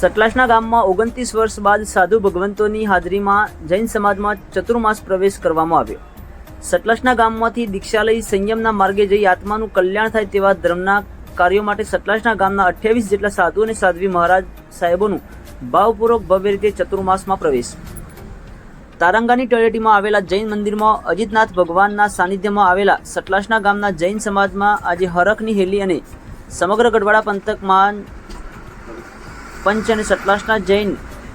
સતલાસના ગામમાં ઓગણત્રીસ વર્ષ બાદ સાધુ ભગવંતોની હાજરીમાં જૈન સમાજમાં ચતુર્માસ પ્રવેશ કરવામાં આવ્યો. સતલાસના ગામમાંથી દીક્ષા લઈ સંયમના માર્ગે જઈ આત્માનું કલ્યાણ થાય તેવા ધર્મના કાર્યો માટે સતલાસના ગામના અઠ્યાવીસ જેટલા સાધુ અને સાધ્વી મહારાજ સાહેબોનું ભાવપૂર્વક ભવ્ય રીતે ચતુર્માસમાં પ્રવેશ. તારંગાની તળેટીમાં આવેલા જૈન મંદિરમાં અજીતનાથ ભગવાનના સાનિધ્યમાં આવેલા સતલાસના ગામના જૈન સમાજમાં આજે હરખની હેલી અને સમગ્ર ગઢવાડા પંથકમાં પંચ અને સતલાસના જૈન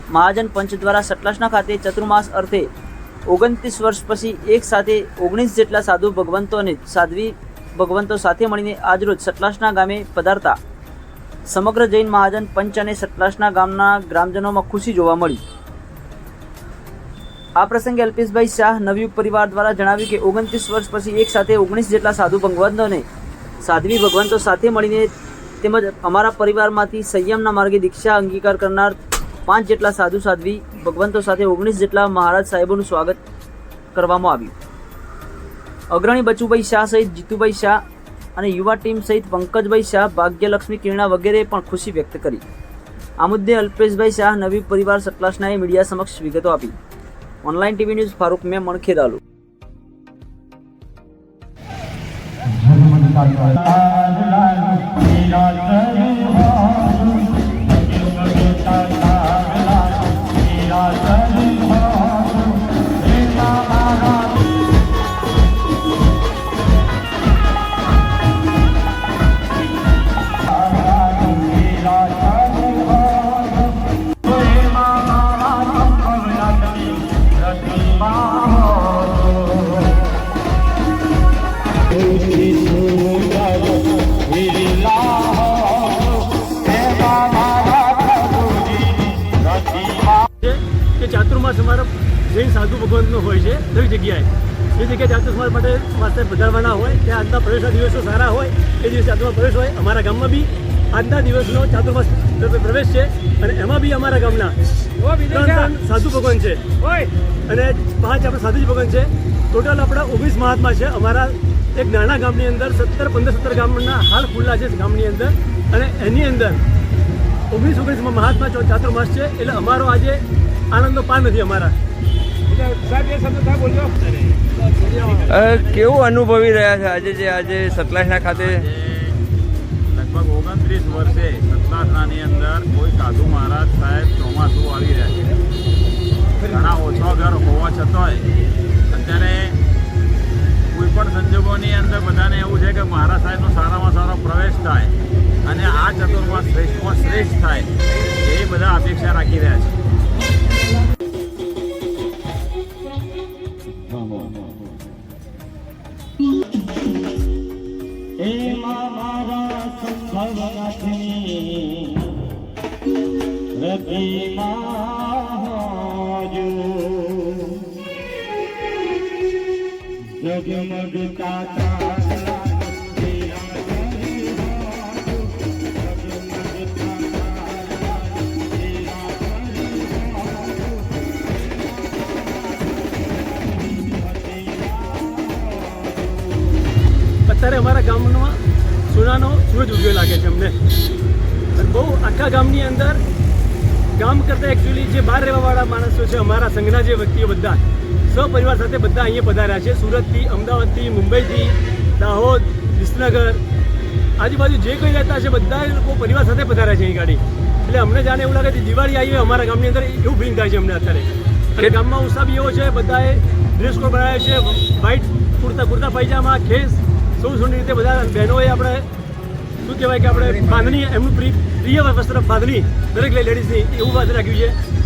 મહાજન પંચ દ્વારા સતલાસના ખાતે ચતુર્માસ અર્થે ઓગણત્રીસ વર્ષ પછી એક સાથે ઓગણીસ જેટલા સાધુ ભગવંતો અને સાધ્વી ભગવંતો સાથે મળીને આજરોજ સતલાસના ગામે પધારતા. સમગ્ર જૈન મહાજન પંચ અને સતલાસના ગામના ગ્રામજનોમાં ખુશી જોવા મળી. આ પ્રસંગે અલ્પેશભાઈ શાહ નવયુગ પરિવાર દ્વારા જણાવ્યું કે ઓગણત્રીસ વર્ષ પછી એક સાથે ઓગણીસ જેટલા સાધુ ભગવંતોને સાધ્વી ભગવંતો સાથે મળીને તેમજ અમારા પરિવારમાંથી સંયમના માર્ગે દીક્ષા અંગીકાર કરનાર પાંચ જેટલા સાધુ સાધ્વી, ભગવંતો સાથે ઓગણીસ જેટલા મહારાજ સાહેબોનું સ્વાગત કરવામાં આવ્યું. અગ્રણી બચુભાઈ શાહ સહિત જીતુભાઈ શાહ અને યુવા ટીમ સહિત પંકજભાઈ શાહ, ભાગ્યલક્ષ્મી કિરણા વગેરે પણ ખુશી વ્યક્ત કરી. આ મુદ્દે અલ્પેશભાઈ શાહ નવી પરિવાર સતલાસનાએ મીડિયા સમક્ષ વિગતો આપી. Online TV news Farooq Memon Kheralu Jain સાધુ ભગવાનનો હોય છે દરેક જગ્યાએ. જે જગ્યાએ ચાતુર્માસ માટે માસ્તર વધારવાના હોય ત્યાં આજના પ્રવેશના દિવસો સારા હોય એ દિવસે આજમાં પ્રવેશ હોય. અમારા ગામમાં બી આજના દિવસનો ચાતુર્માસ પ્રવેશ છે અને એમાં બી અમારા ગામના સાધુ ભગવાન છે. અને પાંચ આપણે સાધુજી ભગવાન છે. ટોટલ આપણા ઓગણીસ મહાત્મા છે. અમારા એક નાના ગામની અંદર સત્તર પંદર સત્તર ગામના હાલ ખુલ્લા છે ગામની અંદર. અને એની અંદર ઓગણીસ ઓગણીસમાં મહાત્મા ચાતુર્માસ છે. એટલે અમારો આજે આનંદનો પાર નથી અમારા. કેવું અનુભવી રહ્યા છે આજે જે આજે સતલાસના ખાતે? લગભગ ઓગણત્રીસ વર્ષે સતલાસનાની અંદર કોઈ સાધુ મહારાજ સાહેબ ચોમાસું આવી રહ્યા છે. ઘણા ઓછા ઘર હોવા છતાંય અત્યારે કોઈ પણ સંજોગોની અંદર બધાને એવું છે કે મહારાજ સાહેબનો સારામાં સારો પ્રવેશ થાય અને આ ચતુર્માસ શ્રેષ્ઠમાં શ્રેષ્ઠ થાય એ બધા અપેક્ષા રાખી રહ્યા છે. જગમગતા તારા. અત્યારે અમારા ગામમાં સોનાનો સૂરજ ઉગ્યો લાગે છે અમને. અને બહુ આખા ગામની અંદર ગામ કરતાં એકચ્યુઅલી જે બહાર રહેવાવાળા માણસો છે અમારા સંઘના જે વ્યક્તિઓ બધા સપરિવાર સાથે બધા અહીંયા પધાર્યા છે. સુરતથી અમદાવાદથી મુંબઈથી દાહોદ વિસનગર આજુબાજુ જે કંઈ રહેતા છે બધા એ લોકો પરિવાર સાથે પધાર્યા છે અહીં ગાડી. એટલે અમને જાણે એવું લાગે છે દિવાળી આવી હોય અમારા ગામની અંદર એવું ફીલિંગ થાય છે અમને અત્યારે. અને ગામમાં ઉત્સાહ બી એવો છે બધાએ ડ્રેસ કોડ બનાવ્યા છે વ્હાઈટ કુર્તા કુર્તા પાયજામા ખેસ સૌ સુંદર રીતે બધા બહેનોએ આપણે શું કહેવાય કે આપણે બાંધણી, એમનું પ્રિય વસ્ત્ર બાંધણી દરેક લેડીઝની એવું વાત રાખ્યું છે.